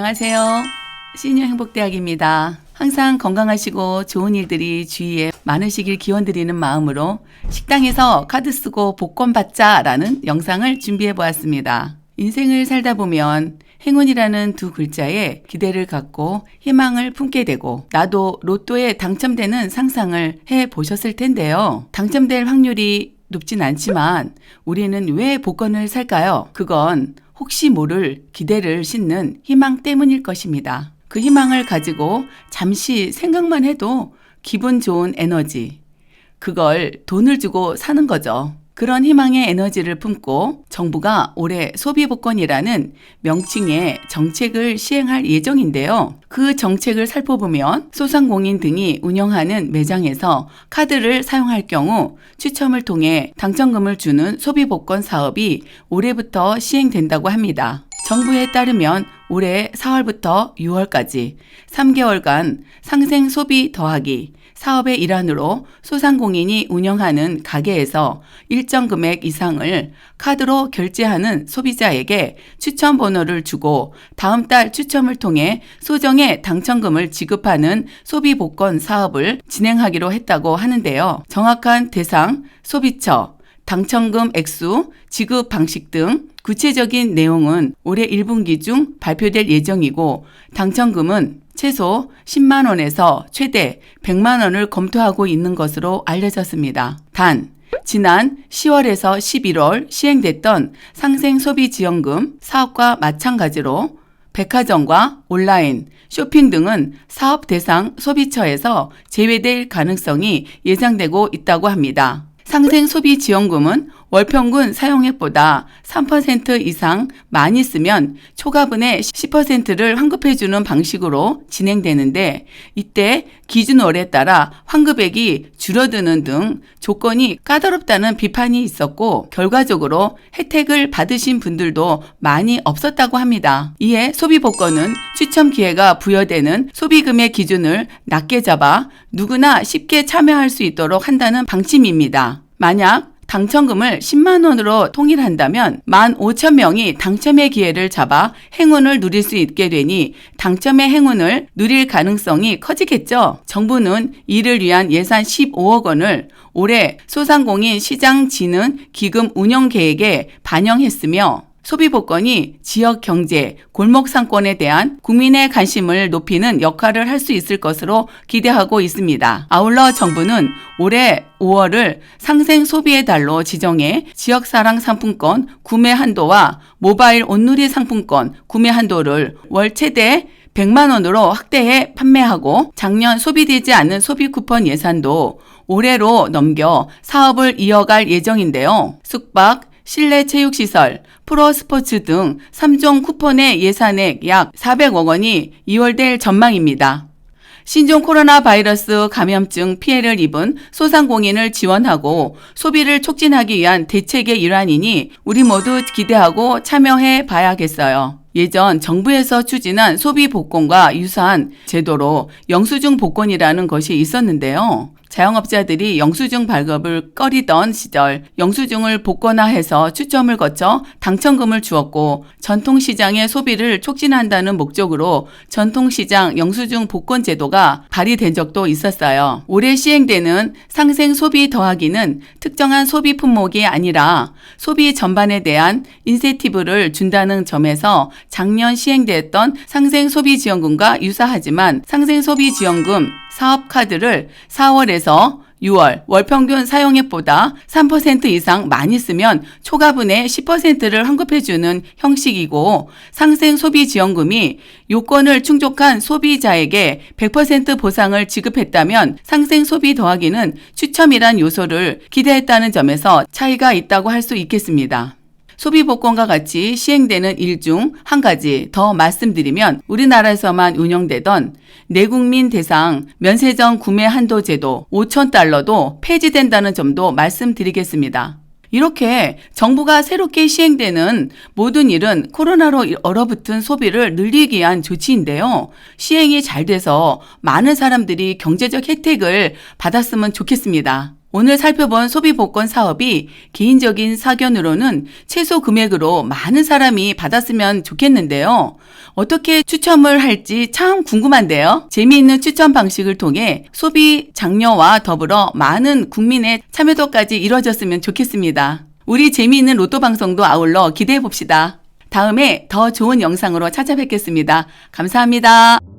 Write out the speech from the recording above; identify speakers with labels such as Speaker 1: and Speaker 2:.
Speaker 1: 안녕하세요. 시니어 행복대학입니다. 항상 건강하시고 좋은 일들이 주위에 많으시길 기원드리는 마음으로 식당에서 카드 쓰고 복권 받자라는 영상을 준비해 보았습니다. 인생을 살다 보면 행운이라는 두 글자에 기대를 갖고 희망을 품게 되고 나도 로또에 당첨되는 상상을 해 보셨을 텐데요. 당첨될 확률이 높진 않지만 우리는 왜 복권을 살까요? 그건 혹시 모를 기대를 싣는 희망 때문일 것입니다. 그 희망을 가지고 잠시 생각만 해도 기분 좋은 에너지. 그걸 돈을 주고 사는 거죠. 그런 희망의 에너지를 품고 정부가 올해 소비복권이라는 명칭의 정책을 시행할 예정인데요. 그 정책을 살펴보면 소상공인 등이 운영하는 매장에서 카드를 사용할 경우 추첨을 통해 당첨금을 주는 소비복권 사업이 올해부터 시행된다고 합니다. 정부에 따르면 올해 4월부터 6월까지 3개월간 상생 소비 더하기 사업의 일환으로 소상공인이 운영하는 가게에서 일정 금액 이상을 카드로 결제하는 소비자에게 추첨 번호를 주고 다음 달 추첨을 통해 소정의 당첨금을 지급하는 소비 복권 사업을 진행하기로 했다고 하는데요. 정확한 대상, 소비처, 당첨금 액수, 지급 방식 등 구체적인 내용은 올해 1분기 중 발표될 예정이고 당첨금은 최소 10만 원에서 최대 100만 원을 검토하고 있는 것으로 알려졌습니다. 단 지난 10월에서 11월 시행됐던 상생소비지원금 사업과 마찬가지로 백화점과 온라인, 쇼핑 등은 사업 대상 소비처에서 제외될 가능성이 예상되고 있다고 합니다. 상생 소비 지원금은 월 평균 사용액보다 3% 이상 많이 쓰면 초과분의 10%를 환급해주는 방식으로 진행되는데 이때 기준월에 따라 환급액이 줄어드는 등 조건이 까다롭다는 비판이 있었고 결과적으로 혜택을 받으신 분들도 많이 없었다고 합니다. 이에 소비복권은 추첨 기회가 부여되는 소비금의 기준을 낮게 잡아 누구나 쉽게 참여할 수 있도록 한다는 방침입니다. 만약 당첨금을 10만 원으로 통일한다면 1만 5천 명이 당첨의 기회를 잡아 행운을 누릴 수 있게 되니 당첨의 행운을 누릴 가능성이 커지겠죠. 정부는 이를 위한 예산 15억 원을 올해 소상공인 시장 진흥 기금 운영 계획에 반영했으며 소비 복권이 지역 경제, 골목 상권에 대한 국민의 관심을 높이는 역할을 할 수 있을 것으로 기대하고 있습니다. 아울러 정부는 올해 5월을 상생 소비의 달로 지정해 지역 사랑 상품권 구매 한도와 모바일 온누리 상품권 구매 한도를 월 최대 100만 원으로 확대해 판매하고 작년 소비되지 않는 소비 쿠폰 예산도 올해로 넘겨 사업을 이어갈 예정인데요. 숙박, 실내 체육시설, 프로스포츠 등 3종 쿠폰의 예산액 약 400억 원이 2월될 전망입니다. 신종 코로나 바이러스 감염증 피해를 입은 소상공인을 지원하고 소비를 촉진하기 위한 대책의 일환이니 우리 모두 기대하고 참여해 봐야겠어요. 예전 정부에서 추진한 소비 복권과 유사한 제도로 영수증 복권이라는 것이 있었는데요. 자영업자들이 영수증 발급을 꺼리던 시절 영수증을 복권화해서 추첨을 거쳐 당첨금을 주었고 전통시장의 소비를 촉진한다는 목적으로 전통시장 영수증 복권 제도가 발의된 적도 있었어요. 올해 시행되는 상생 소비 더하기는 특정한 소비 품목이 아니라 소비 전반에 대한 인센티브를 준다는 점에서 작년 시행됐던 상생 소비 지원금과 유사하지만 상생 소비 지원금 사업 카드를 4월에 서 6월 월 평균 사용액보다 3% 이상 많이 쓰면 초과분의 10%를 환급해주는 형식이고 상생 소비 지원금이 요건을 충족한 소비자에게 100% 보상을 지급했다면 상생 소비 더하기는 추첨이란 요소를 기대했다는 점에서 차이가 있다고 할 수 있겠습니다. 소비 복권과 같이 시행되는 일 중 한 가지 더 말씀드리면 우리나라에서만 운영되던 내국민 대상 면세점 구매 한도 제도 5천 달러도 폐지된다는 점도 말씀드리겠습니다. 이렇게 정부가 새롭게 시행되는 모든 일은 코로나로 얼어붙은 소비를 늘리기 위한 조치인데요. 시행이 잘 돼서 많은 사람들이 경제적 혜택을 받았으면 좋겠습니다. 오늘 살펴본 소비 복권 사업이 개인적인 사견으로는 최소 금액으로 많은 사람이 받았으면 좋겠는데요. 어떻게 추첨을 할지 참 궁금한데요. 재미있는 추첨 방식을 통해 소비 장려와 더불어 많은 국민의 참여도까지 이루어졌으면 좋겠습니다. 우리 재미있는 로또 방송도 아울러 기대해 봅시다. 다음에 더 좋은 영상으로 찾아뵙겠습니다. 감사합니다.